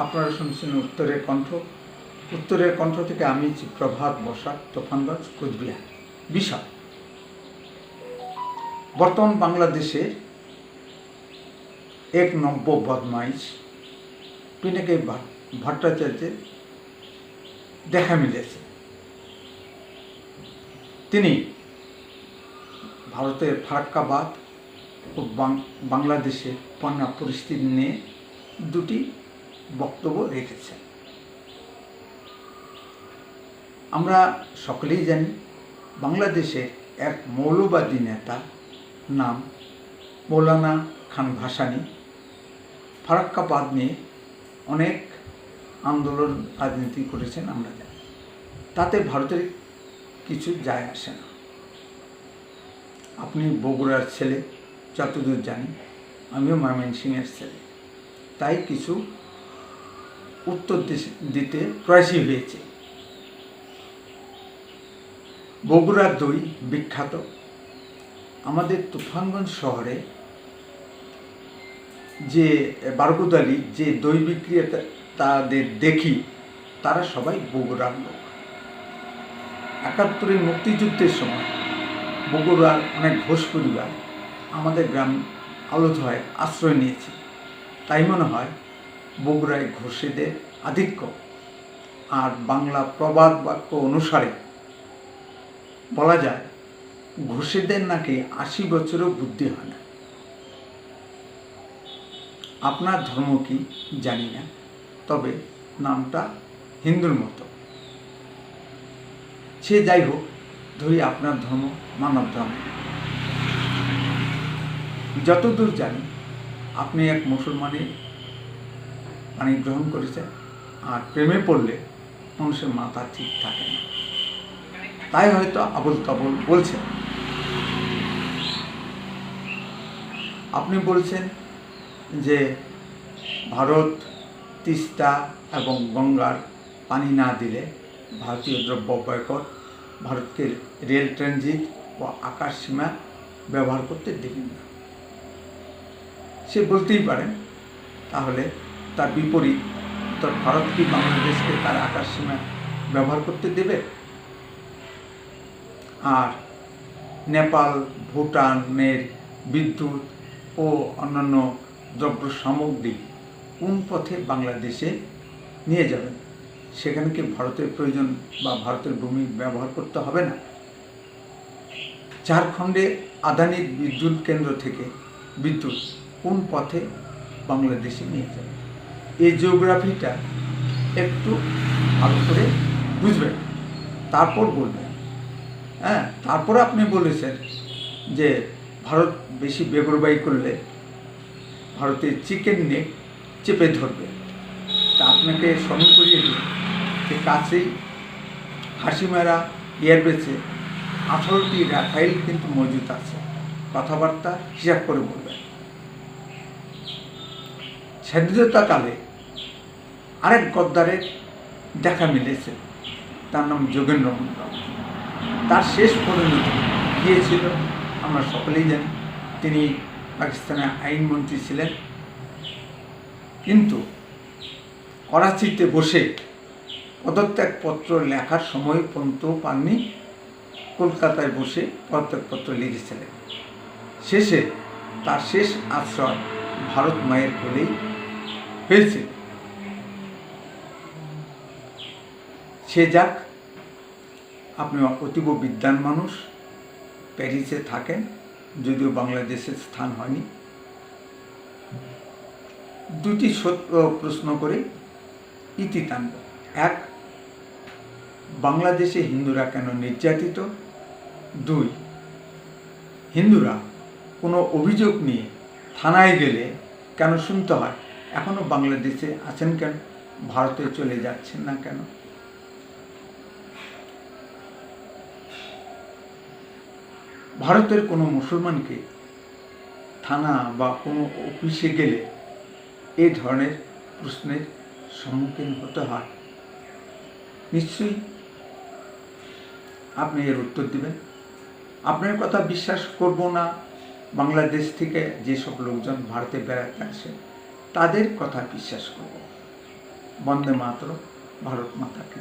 আপনারা শুনছেন উত্তরের কণ্ঠ। উত্তরের কণ্ঠ থেকে আমি প্রভাত বসাক, তোফানগঞ্জ, কুচবিহার। বিষয় বর্তমান বাংলাদেশে এক নব্য বদমাইশ, পিনাকে ভট্টাচার্যের দেখা মিলেছে। তিনি ভারতের ফারাক্কাবাদ ও বাংলাদেশের বন্যা পরিস্থিতি নিয়ে দুটি বক্তব্য রেখেছেন। আমরা সকলেই জানি বাংলাদেশের এক মৌলবাদী নেতা নাম মৌলানা খান ভাসানী। ফারাক্কাবাদ নিয়ে অনেক আন্দোলন রাজনীতি করেছেন আমরা জানি। তাতে ভারতের কিছু যায় আসে না। আপনি বগুড়ার ছেলে, যতদূর জানি, আমিও ময়মনসিংহের ছেলে। তাই কিছু উত্তর দিতে প্রয়াসী হয়েছে। বগুড়ার দই বিখ্যাত। আমাদের তুফানগঞ্জ শহরে যে বারগুদালি যে দই বিক্রেতা তাদের দেখি, তারা সবাই বগুড়ার লোক। একাত্তরের মুক্তিযুদ্ধের সময় বগুড়ার অনেক ঘোষ পরিবার আমাদের গ্রাম আলোচনায় আশ্রয় নিয়েছে। তাই মনে হয় বগুড়ায় ঘোষেদের আধিক্য। আর বাংলা প্রবাদ বাক্য অনুসারে বলা যায়, ঘোষেদের নাকি আশি বছরও বুদ্ধি হয় না। আপনার ধর্ম কি জানি না, তবে নামটা হিন্দুর মতো। সে যাই হোক, ধরি আপনার ধর্ম মানব ধর্ম। যতদূর জানি, আপনি এক মুসলমানের পানি গ্রহণ করেছেন আর প্রেমে পড়লে মানুষের মাথা ঠিক থাকে না। তাই হয়তো আবল তাবল বলছেন, আপনি বলছেন যে ভারত তিস্তা এবং গঙ্গার পানি না দিলে ভারতীয় দ্রব্য বয়কট ভারতকে রেল ট্রানজিট ও আকাশ সীমা ব্যবহার করতে দেবেন না। সে বলতেই পারেন, তাহলে তার বিপরীত, উত্তর ভারত কি বাংলাদেশকে তার আকাশ সীমা ব্যবহার করতে দেবে? আর নেপাল ভুটানের বিদ্যুৎ ও অন্যান্য দ্রব্য সামগ্রী কোন পথে বাংলাদেশে নিয়ে যাবেন সেখানে কি ভারতের প্রয়োজন বা ভারতের ভূমি ব্যবহার করতে হবে না? ঝাড়খণ্ডে আদানির বিদ্যুৎ কেন্দ্র থেকে বিদ্যুৎ কোন পথে বাংলাদেশে নিয়ে যাবে? এই জিওগ্রাফিটা একটু ভালো করে বুঝবেন। তারপর বলবেন। হ্যাঁ তারপর আপনি বলেছেন যে ভারত বেশি বেগরবাই করলে ভারতের চিকেন নেক চেপে ধরবে। তা আপনাকে স্মরণ করিয়ে দিই যে কাছেই হাসিমারা এয়ারবেসে আঠারোটি রাফাইল কিন্তু মজুদ আছে। কথাবার্তা হিসাব করে বলবেন। স্বাধীনতাকালে আরেক গদ্দারের দেখা মিলেছে। তার নাম যোগেন্দ্র মন্ডল তার শেষ পরিণতি গিয়েছিল আমরা সকলেই জানি। তিনি পাকিস্তানের আইনমন্ত্রী ছিলেন। কিন্তু করাচিতে বসে পদত্যাগপত্র লেখার সময় পর্যন্ত পাননি। কলকাতায় বসে পদত্যাগপত্র লিখেছিলেন। শেষে তার শেষ আশ্রয় ভারত মায়ের কোলেই হয়েছিল সে যাক, আপনি অতীব বিদ্যান মানুষ, প্যারিসে থাকেন, যদিও বাংলাদেশের স্থান হয়নি। দুটি সত্য প্রশ্ন করে ইতি টানব এক, বাংলাদেশে হিন্দুরা কেন নির্যাতিত? দুই, হিন্দুরা কোনো অভিযোগ নিয়ে থানায় গেলে কেন শুনতে হয়? এখনও বাংলাদেশে আছেন কেন? ভারতে চলে যাচ্ছেন না কেন? ভারতের কোনো মুসলমানকে থানা বা কোনো অফিসে গেলে এই ধরনের প্রশ্নের সম্মুখীন হতে হয়। নিশ্চয়ই আপনি এর উত্তর দিবেন। আপনার কথা বিশ্বাস করব না। বাংলাদেশ থেকে যেসব লোকজন ভারতে বেড়াতে আসে তাদের কথা বিশ্বাস করব। বন্দে মাতর ভারত মাতা কি